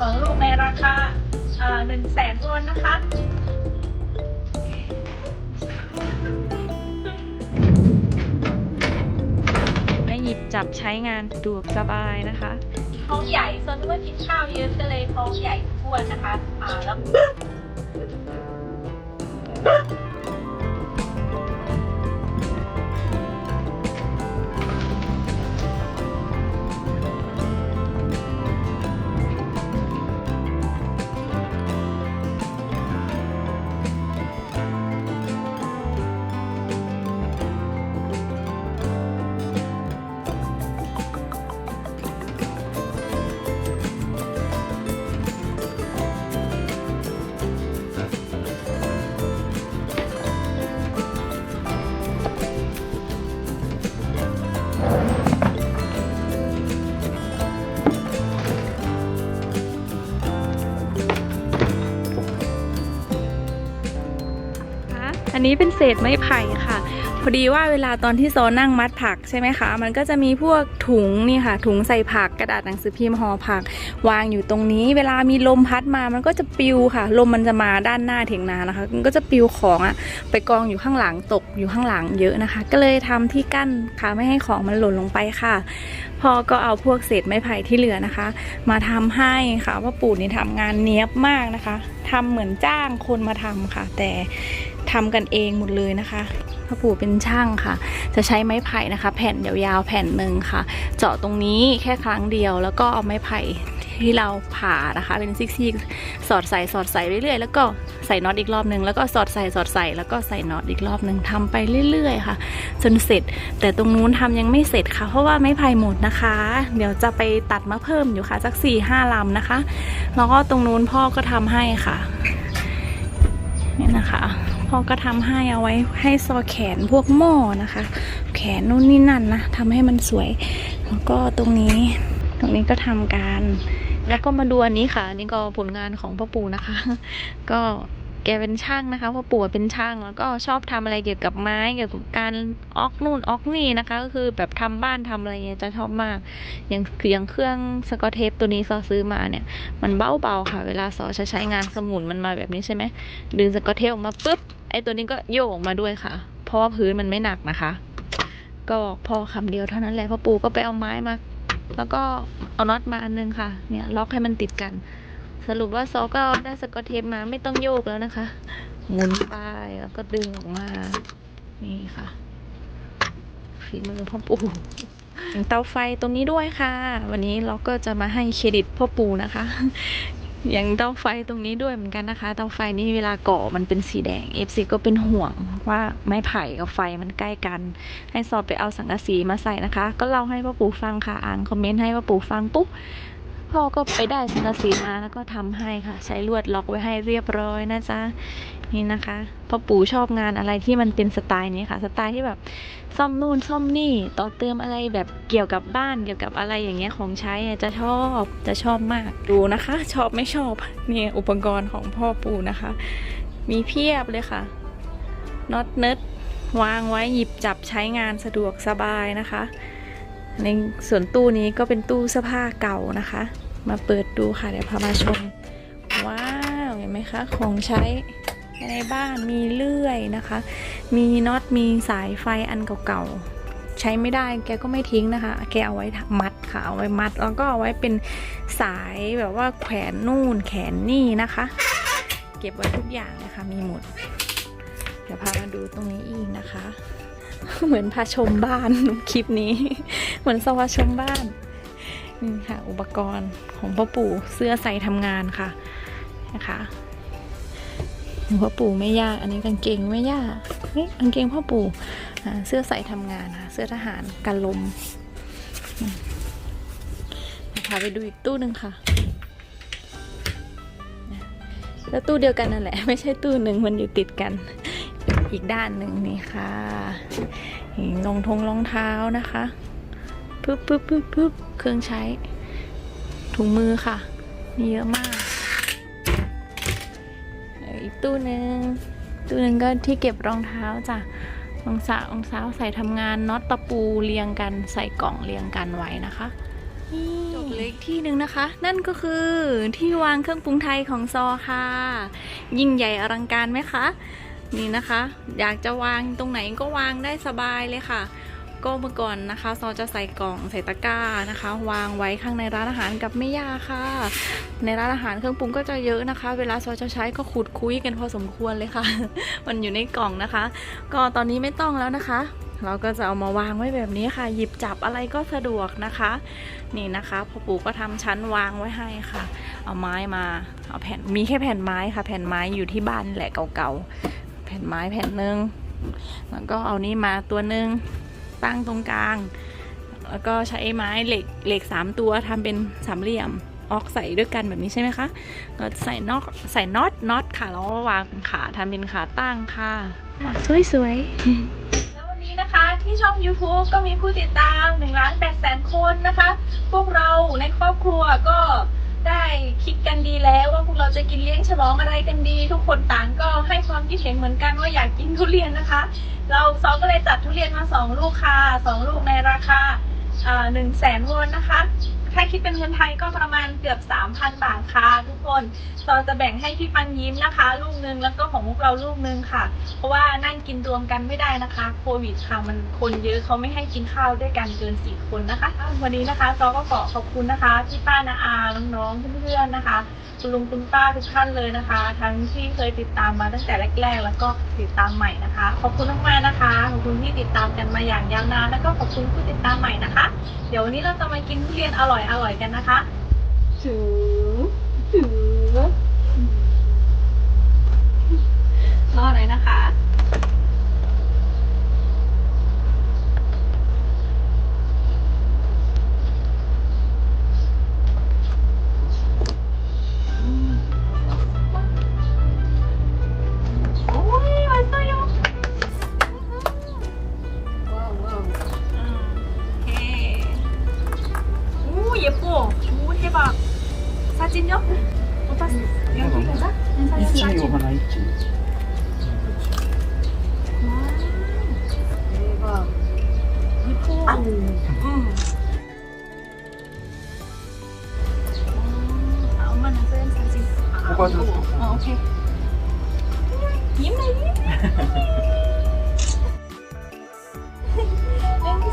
สองลูกในราคาหนึ่งแสนวอนนะคะไม่หยิบจับใช้งานสะดวกสบายนะคะท้องใหญ่ส่วนว่ากินข้าวเยอะก็เลยท้องใหญ่ท้วนนะคะอ่าแล้ว อันนี้เป็นเศษไม้ไผ่ค่ะ พอดีว่าเวลาตอนที่โซนั่งมัดผักใช่ไหมคะ มันก็จะมีพวกถุงนี่ค่ะ ถุงใส่ผักกระดาษหนังสือพิมพ์ห่อผัก วางอยู่ตรงนี้ เวลามีลมพัดมามันก็จะปลิวค่ะ ลมมันจะมาด้านหน้าเถียงนานะคะ มันก็จะปลิวของอะไปกองอยู่ข้างหลังตกอยู่ข้างหลังเยอะนะคะ ก็เลยทำที่กั้นค่ะไม่ให้ของมันหล่นลงไปค่ะพอก็เอาพวกเศษไม้ไผ่ที่เหลือนะคะ มาทำให้ค่ะว่าปู่นี่ทำงานเนี้ยบมากนะคะทำเหมือนจ้างคนมาทำค่ะ แต่ ทำกันเองหมดเลยนะคะพ่อปู่เป็นช่างค่ะ จะใช้ไม้ไผ่นะคะ แผ่นยาวๆแผ่นหนึ่งค่ะ เจาะตรงนี้แค่ครั้งเดียว แล้วก็เอาไม้ไผ่ที่เราผ่านะคะ เป็นซิกๆสอดใส่สอดใส่เรื่อยๆ แล้วก็ใส่น็อตอีกรอบหนึ่งแล้วก็สอดใส่สอดใส่แล้วก็ใส่น็อตอีกรอบหนึ่งทำไปเรื่อย ๆ ค่ะ จนเสร็จ แต่ตรงนู้นทำยังไม่เสร็จค่ะ เพราะว่าไม้ไผ่หมดนะคะ เดี๋ยวจะไปตัดมาเพิ่มอยู่ค่ะสัก4ี่ห้าลำนะคะแล้วก็ตรงนู้นพ่อก็ทำให้ค่ะนี่นะคะ พ่อก็ทำให้เอาไว้ให้ซอแขนพวกหม้อนะคะ แขนนู่นนี่นั่นนะทำให้มันสวย แล้วก็ตรงนี้ ตรงนี้ก็ทำการ แล้วก็มาดูอันนี้ค่ะอันนี่ก็ผลงานของพ่อปู่นะคะ ก็แกเป็นช่างนะคะพ่อปู่เป็นช่างแล้วก็ชอบทำอะไรเกี่ยวกับไม้เกี่ยวกับการออกนู่นออกนี่นะคะ ก็คือแบบทำบ้านทำอะไรเงี้ยจะชอบมาก อย่างอย่างเครื่องสกอตเทปตัวนี้ซอซื้อมาเนี่ย มันเบาๆค่ะ เวลาซอจะใช้งานสมุนมันมาแบบนี้ใช่ไหมดึงสกอตเทปออกมาปุ๊บ ไอตัวนี้ก็โยกออกมาด้วยค่ะ เพราะว่าพื้นมันไม่หนักนะคะ ก็พอคำเดียวเท่านั้นแหละพ่อปู่ก็ไปเอาไม้มา แล้วก็เอาน็อตมาอันนึงค่ะ เนี่ยล็อกให้มันติดกัน สรุปว่าซอก็ได้สกอตเทปมาไม่ต้องโยกแล้วนะคะหมุนไปแล้วก็ดึงออกมา นี่ค่ะฝีมือพ่อปู่เตาไฟตรงนี้ด้วยค่ะ วันนี้เราก็จะมาให้เครดิตพ่อปู่นะคะ อย่างเตาไฟตรงนี้ด้วยเหมือนกันนะคะ เตาไฟนี่เวลาก่อมันเป็นสีแดง FC ก็เป็นห่วงว่าไม้ไผ่กับไฟมันใกล้กัน ให้สอบไปเอาสังกะสีมาใส่นะคะ ก็เล่าให้พ่อปู่ฟังค่ะอ่านคอมเมนต์ให้พ่อปู่ฟังปุ๊บ พ่อก็ไปได้สังกะสีมาแล้วก็ทำให้ค่ะ ใช้ลวดล็อกไว้ให้เรียบร้อยนะจ๊ะนี่นะคะพ่อปู่ชอบงานอะไรที่มันเป็นสไตล์นี้ค่ะ สไตล์ที่แบบซ่อมนู่นซ่อมนี่ต่อเติมอะไรแบบเกี่ยวกับบ้านเกี่ยวกับอะไรอย่างเงี้ยของใช้อะจะชอบจะชอบมากดูนะคะ ชอบไม่ชอบเนี่ยอุปกรณ์ของพ่อปู่นะคะ มีเพียบเลยค่ะน็อตเนิร์ดวางไว้หยิบจับใช้งานสะดวกสบายนะคะ ในส่วนตู้นี้ก็เป็นตู้เสื้อผ้าเก่านะคะ มาเปิดดูค่ะเดี๋ยวพามาชม ว้าวเห็นไหมคะของใช้ในบ้านมีเลื่อยนะคะ มีน็อตมีสายไฟอันเก่าๆ ใช้ไม่ได้แกก็ไม่ทิ้งนะคะ แกเอาไว้มัดค่ะ เอาไว้มัด แล้วก็เอาไว้เป็นสายแบบว่าแขวนนู่นแขนนี่นะคะ เก็บไว้ทุกอย่างนะคะมีหมด เดี๋ยวพามาดูตรงนี้อีกนะคะ เหมือนพาชมบ้านคลิปนี้ เหมือนสวาชมบ้านนี่ค่ะ อุปกรณ์ของพ่อปู่เสื้อใส่ทำงานค่ะนะคะของพ่อปู่ไม่ยาก อันนี้กางเกงไม่ยากเฮ้ยกางเกงพ่อปู่เสื้อใส่ทำงานค่ะเสื้อทหารกันลมอืมพาไปดูอีกตู้หนึ่งค่ะ แล้วตู้เดียวกันนั่นแหละ ไม่ใช่ตู้หนึ่งมันอยู่ติดกัน อีกด้านหนึ่งนี่ค่ะนี่รองทงรองเท้านะคะปึ๊บปึ๊บปึ๊บปึ๊บเครื่องใช้ ถุงมือค่ะ มีเยอะมากเดี๋ยวอีกตู้หนึ่งตู้หนึ่งก็ที่เก็บรองเท้าจ้ะรองเท้าองเท้าใส่ทำงานน็อตตะปูเรียงกันใส่กล่องเรียงกันไว้นะคะจบเล็กที่หนึ่งนะคะ นั่นก็คือที่วางเครื่องปรุงไทยของซอค่ะ ยิ่งใหญ่อลังการไหมคะ นี่นะคะ อยากจะวางตรงไหนก็วางได้สบายเลยค่ะ ก็เมื่อก่อนนะคะซอจะใส่กล่องใส่ตะกร้านะคะ วางไว้ข้างในร้านอาหารกับแม่ย่าค่ะ ในร้านอาหารเครื่องปรุงก็จะเยอะนะคะ เวลาซอจะใช้ก็ขุดคุยกันพอสมควรเลยค่ะ มันอยู่ในกล่องนะคะ ก็ตอนนี้ไม่ต้องแล้วนะคะเราก็จะเอามาวางไว้แบบนี้ค่ะ หยิบจับอะไรก็สะดวกนะคะ นี่นะคะพ่อปู่ก็ทำชั้นวางไว้ให้ค่ะ เอาไม้มาเอาแผ่นมีแค่แผ่นไม้ค่ะ แผ่นไม้อยู่ที่บ้านแหละเก่าๆ ผ่นไม้แผ่นหนึ่งแล้วก็เอานี่มาตัวหนึ่งตั้งตรงกลาง แล้วก็ใช้ไม้เหล็กเหล็กสามตัวทำเป็นสามเหลี่ยมออกใส่ด้วยกันแบบนี้ใช่ไหมคะก็ใส่นอกใส่น็อตน็อตค่ะแล้วก็วางขาทำเป็นขาตั้งค่ะสวยๆแล้ววันนี้นะคะที่ช่อง YouTube ก็มีผู้ติดตาม1ล้าน8แสนคนนะคะ พวกเราในครอบครัวก็ จะกินเลี้ยงฉลองอะไรกันดี ทุกคนต่างก็ให้ความคิดเห็นเหมือนกันว่าอยากกินทุเรียนนะคะ เราซอก็เลยจัดทุเรียนมาสองลูกค่ะสองลูกในราคาหนึ่งแสนวอนนะคะ ถ้าคิดเป็นเงินไทยก็ประมาณเกือบ 3,000 บาทค่ะทุกคนซอจะแบ่งให้พี่ปันยิ้มนะคะ ลูกหนึงแล้วก็ของพวกเราลูกหนึงค่ะ เพราะว่านั่งกินรวมกันไม่ได้นะคะ โควิดค่ะมันคนเยอะเขาไม่ให้กินข้าวด้วยกันเกินสี่คนนะคะ วันนี้นะคะซอก็ขอขอบคุณนะคะพี่ป้านาอาน้องๆเพื่อนๆนะคะคุณลุงคุณป้าทุกท่านเลยนะคะ ทั้งที่เคยติดตามมาตั้งแต่แรก ๆ แล้วก็ติดตามใหม่นะคะ ขอบคุณมากๆนะคะขอบคุณที่ติดตามกันมาอย่างยาวนานแล้วก็ขอบคุณผู้ติดตามใหม่นะคะ เดี๋ยววันนี้เราจะมากินทุเรียนอร่อยๆกันนะคะถือถือรอหน่อยนะคะ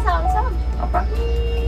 หนึ่ง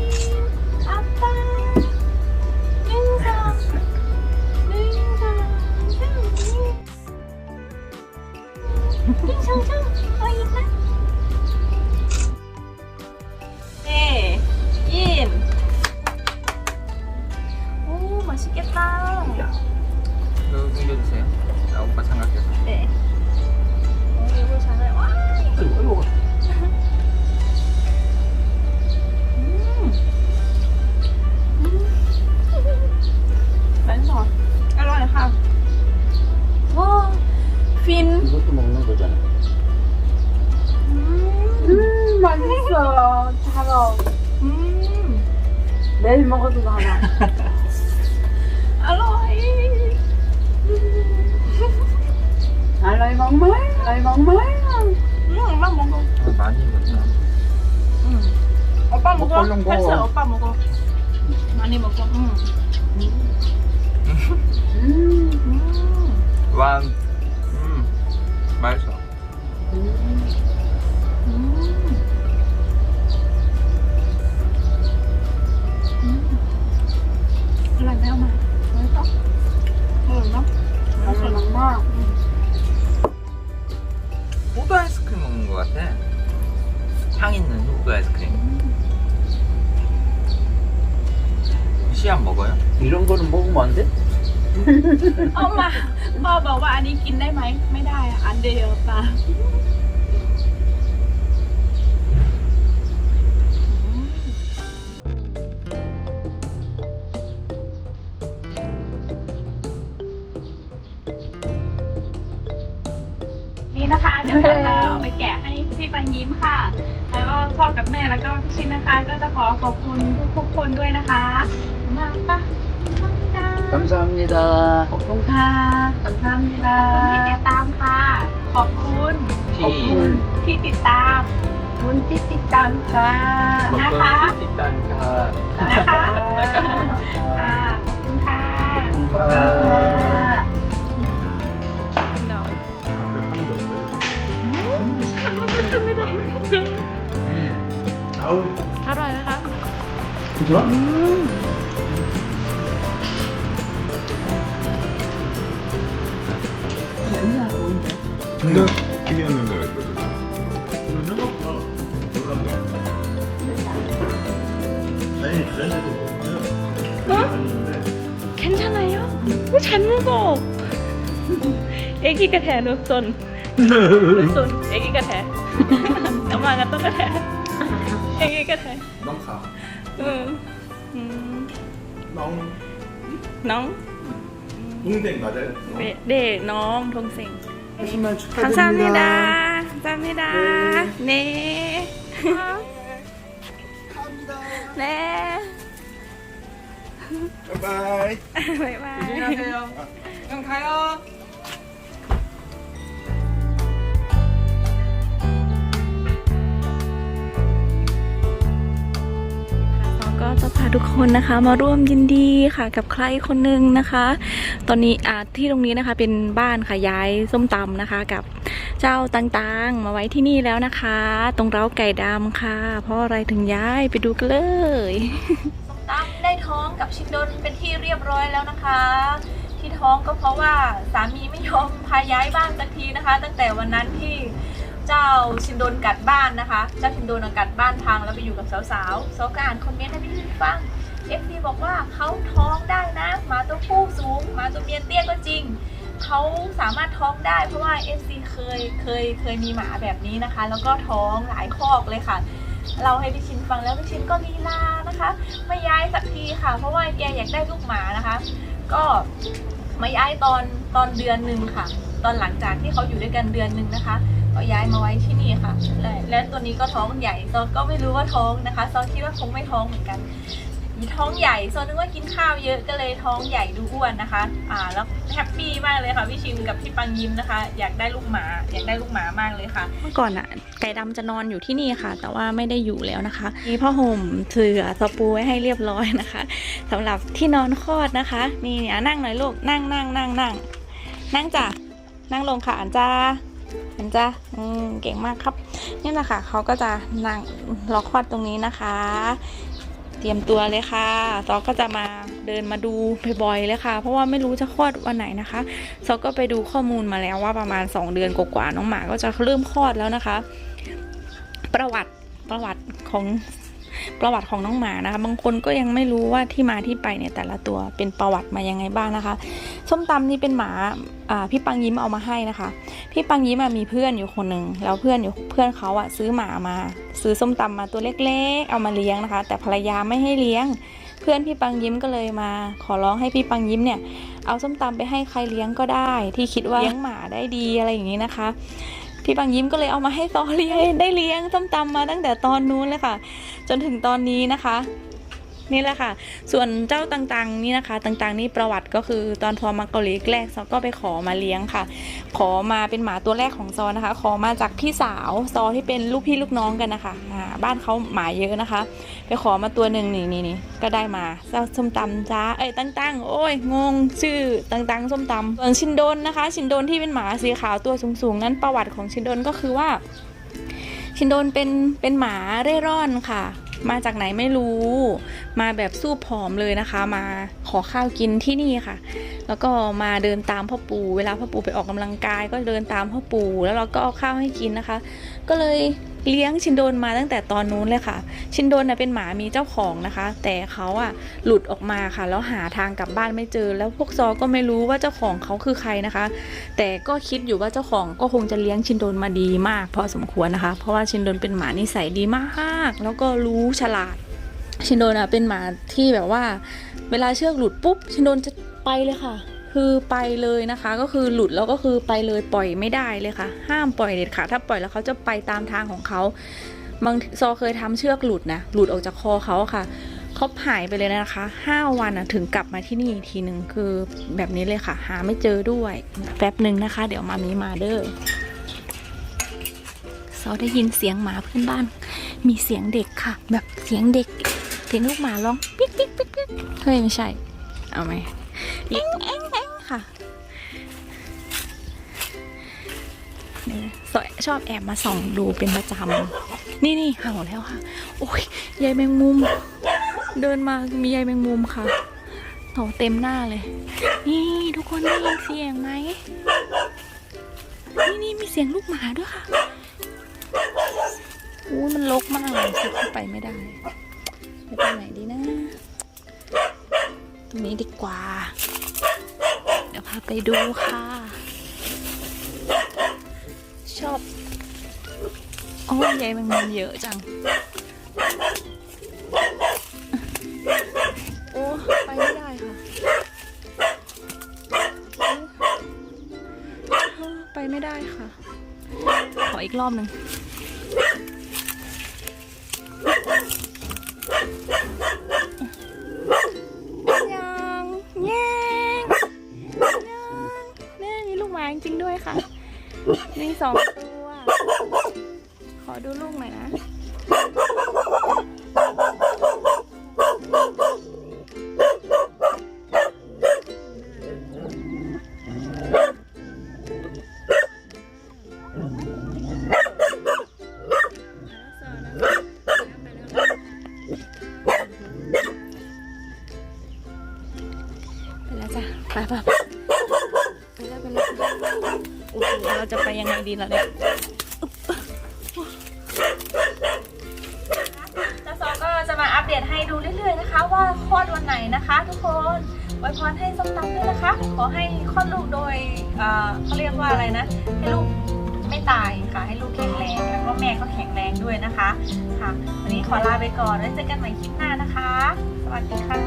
ว่าอันนี้กินได้ไหม ไม่ได้อะอันเดียวตานี่นะคะเดี๋ยวเราจะเอาไปแกะให้พี่ปันยิ้มค่ะ แล้วก็พ่อกับแม่แล้วก็พี่ชินนะคะ ก็จะขอขอบคุณทุกๆคนด้วยนะคะมากปะ คำซ้ำนิดาขอบคุณค่ะคำซ้ำนิดาติดตามค่ะ ขอบคุณขอบคุณที่ติดตามคุณที่ติดตามค่ะนะคะติดตามค่ะนะคะค่ะขอบคุณค่ะขอบคุณค่ะอร่อยนะคะอืม 근데 기대한 냄새가 네. 괜찮아요? 어, 잘 먹어. 아기가 돼, 너 손. 너 손, 아기가 돼. 엄마가 똑같아. 아기가 돼. 망사. 응. 음. 응. 멍. 네, 네, 농? 동생 맞아요? 네, 네, 동생. 80만 축하드립니다. 감사합니다. 감사합니다. 네. 네. 감사합니다. 네. 바이바이. 바이바이. 안녕하세요. 그럼 가요. พาทุกคนนะคะ มาร่วมยินดีค่ะกับใครคนหนึ่งนะคะ ตอนนี้อ่าที่ตรงนี้นะคะเป็นบ้านค่ะย้ายส้มตำนะคะ กับเจ้าต่างๆ มาไว้ที่นี่แล้วนะคะ ตรงเร้าไก่ดำค่ะ เพราะอะไรถึงย้ายไปดูกันเลยส้มตำได้ท้องกับชินดนเป็นที่เรียบร้อยแล้วนะคะ ที่ท้องก็เพราะว่าสามีไม่ยอมพาย้ายบ้านสักทีนะคะ ตั้งแต่วันนั้นที่ เจ้าชินโดนกัดบ้านนะคะ เจ้าชินโดนกัดบ้านพังแล้วไปอยู่กับสาวๆสาวก็อ่านคอมเมนต์ให้พี่ชินฟังเอฟซีบอกว่าเขาท้องได้นะหมาตัวผู้สูงหมาตัวเมียเตี้ยก็จริงเขาสามารถท้องได้เพราะว่า FC เคยเคยเคยมีหมาแบบนี้นะคะ แล้วก็ท้องหลายคอกเลยค่ะ เราให้พี่ชินฟังแล้วพี่ชินก็ลีลานะคะไม่ย้ายสักทีค่ะ เพราะว่าแกอยากได้ลูกหมานะคะ ก็มาย้ายตอนตอนเดือนหนึ่งค่ะ ตอนหลังจากที่เขาอยู่ด้วยกันเดือนหนึ่งนะคะ ก็ย้ายมาไว้ที่นี่ค่ะ และและตัวนี้ก็ท้องใหญ่ซอนก็ไม่รู้ว่าท้องนะคะซอนคิดว่าคงไม่ท้องเหมือนกันท้องใหญ่โซนนึกว่ากินข้าวเยอะก็เลยท้องใหญ่ดูอ้วนนะคะ อ่าแล้วแฮปปี้มากเลยค่ะพี่ชินกับพี่ปังยิ้มนะคะ อยากได้ลูกหมาอยากได้ลูกหมามากเลยค่ะ เมื่อก่อนอะไก่ดำจะนอนอยู่ที่นี่ค่ะ แต่ว่าไม่ได้อยู่แล้วนะคะ มีผ้าห่มเสื่อสปูไว้ให้เรียบร้อยนะคะสำหรับที่นอนคลอดนะคะมีเนี่ยนั่งหน่อยลูกนั่งนั่งนั่งนั่งนั่งจ้ะนั่งลงค่ะอันจ้า เห็นจ้ะอืมเก่งมากครับ นี่แหละค่ะเขาก็จะนั่งล็อคลอดตรงนี้นะคะ เตรียมตัวเลยค่ะซอก็จะมาเดินมาดูบ่อยๆเลยค่ะ เพราะว่าไม่รู้จะคลอดวันไหนนะคะซอก็ไปดูข้อมูลมาแล้วว่าประมาณ 2 เดือนกว่าๆน้องหมาก็จะเริ่มคลอดแล้วนะคะ ประวัติประวัติของ ประวัติของน้องหมานะคะ บางคนก็ยังไม่รู้ว่าที่มาที่ไปเนี่ยแต่ละตัวเป็นประวัติมายังไงบ้างนะคะ ส้มตำนี่เป็นหมาอ่าพี่ปังยิ้มเอามาให้นะคะ พี่ปังยิ้มอะมีเพื่อนอยู่คนหนึ่งแล้วเพื่อนอยู่เพื่อนเขาอะซื้อหมามา ซื้อส้มตำมาตัวเล็ก ๆ เอามาเลี้ยงนะคะ แต่ภรรยาไม่ให้เลี้ยง เพื่อนพี่ปังยิ้มก็เลยมา ขอร้องให้พี่ปังยิ้มเนี่ยเอาส้มตำไปให้ใครเลี้ยงก็ได้ ที่คิดว่าเลี้ยงหมาได้ดีอะไรอย่างนี้นะคะ พี่บางยิ้มก็เลยเอามาให้ซอเลี้ยงได้เลี้ยงส้มตำมาตั้งแต่ตอนนู้นเลยค่ะ จนถึงตอนนี้นะคะ นี่แหละค่ะ ส่วนเจ้าต่างๆนี่นะคะ ต่างๆ นี่ประวัติก็คือตอนทัวร์มาเกาหลีแรกซอก็ไปขอมาเลี้ยงค่ะ ขอมาเป็นหมาตัวแรกของซอนะคะ ขอมาจากพี่สาวซอที่เป็นลูกพี่ลูกน้องกันนะคะบ้านเขาหมาเยอะนะคะ ไปขอมาตัวหนึ่งนี่นี่นี่ก็ได้มาเจ้าส้มตำจ้าเอ้ยตั้งๆ โอ้ยงงชื่อตั้งๆส้มตำส่วนชินโดนนะคะ ชินโดนที่เป็นหมาสีขาวตัวสูงๆนั้นประวัติของชินโดนก็คือว่าชินโดนเป็นเป็นหมาเร่ร่อนค่ะ มาจากไหนไม่รู้ มาแบบสู้ผอมเลยนะคะ มาขอข้าวกินที่นี่ค่ะ แล้วก็มาเดินตามพ่อปู่เวลาพ่อปู่ไปออกกำลังกาย ก็เดินตามพ่อปู่แล้วเราก็เอาข้าวให้กินนะคะ ก็เลยเลี้ยงชินโดนมาตั้งแต่ตอนนู้นเลยค่ะ ชินโดนนะเป็นหมามีเจ้าของนะคะ แต่เขาอะหลุดออกมาค่ะ แล้วหาทางกลับบ้านไม่เจอ แล้วพวกซอก็ไม่รู้ว่าเจ้าของเขาคือใครนะคะ แต่ก็คิดอยู่ว่าเจ้าของก็คงจะเลี้ยงชินโดนมาดีมาก พอสมควรนะคะ เพราะว่าชินโดนเป็นหมานิสัยดีมาก แล้วก็รู้ฉลาด ชินโดนอะเป็นหมาที่แบบว่า เวลาเชือกหลุดปุ๊บ ชินโดนจะไปเลยค่ะ คือไปเลยนะคะ ก็คือหลุดแล้วก็คือไปเลยปล่อยไม่ได้เลยค่ะ ห้ามปล่อยเด็ดขาดถ้าปล่อยแล้วเขาจะไปตามทางของเขาบางซอเคยทำเชือกหลุดนะหลุดออกจากคอเขาค่ะเขาหายไปเลยนะคะห้าวันอะถึงกลับมาที่นี่อีกทีหนึ่งคือแบบนี้เลยค่ะ หาไม่เจอด้วยแป๊บหนึ่งนะคะ เดี๋ยวมามีมาเด้อซอได้ยินเสียงหมาเพื่อนบ้าน มีเสียงเด็กค่ะ แบบเสียงเด็กเสียงลูกหมาร้องปิ๊กปิ๊กปิ๊กปิ๊กเฮ้ยไม่ใช่ เอาไหมเอ็งเอ็ง ค่ะนี่สอยชอบแอบมาส่องดูเป็นประจำ นี่นี่เห่าแล้วค่ะ โอ้ยยายแมงมุม เดินมามีใยแมงมุมค่ะโหเต็มหน้าเลย นี่ทุกคนได้ยินเสียงไหม นี่นี่มีเสียงลูกหมาด้วยค่ะอู้มันลกมากเลยเข้าไปไม่ได้ไปตรงไหนดีนะ ตรงนี้ดีกว่า พาไปดูค่ะ ชอบโอ้ยใยแมงมุมเยอะจัง โอ้ไปไม่ได้ค่ะ ไปไม่ได้ค่ะ ขออีกรอบหนึ่ง สองตัว ขอดูลูกหน่อยนะ ไปแล้วจ้ะไปไปไปไปแล้วไปแล้ว โอ้โหเราจะไปยังไงดีล่ะเนี่ยแล้วซอก็จะมาอัปเดตให้ดูเรื่อยๆนะคะ ว่าคลอดวันไหนนะคะ ทุกคนไว้พรให้ส้มตำด้วยนะคะ ขอให้คลอดลูกโดยเอ่อเขาเรียกว่าอะไรนะ ให้ลูกไม่ตายค่ะ ให้ลูกแข็งแรงแล้วก็แม่ก็แข็งแรงด้วยนะคะค่ะ วันนี้ขอลาไปก่อนไว้เจอกันใหม่คลิปหน้านะคะ สวัสดีค่ะ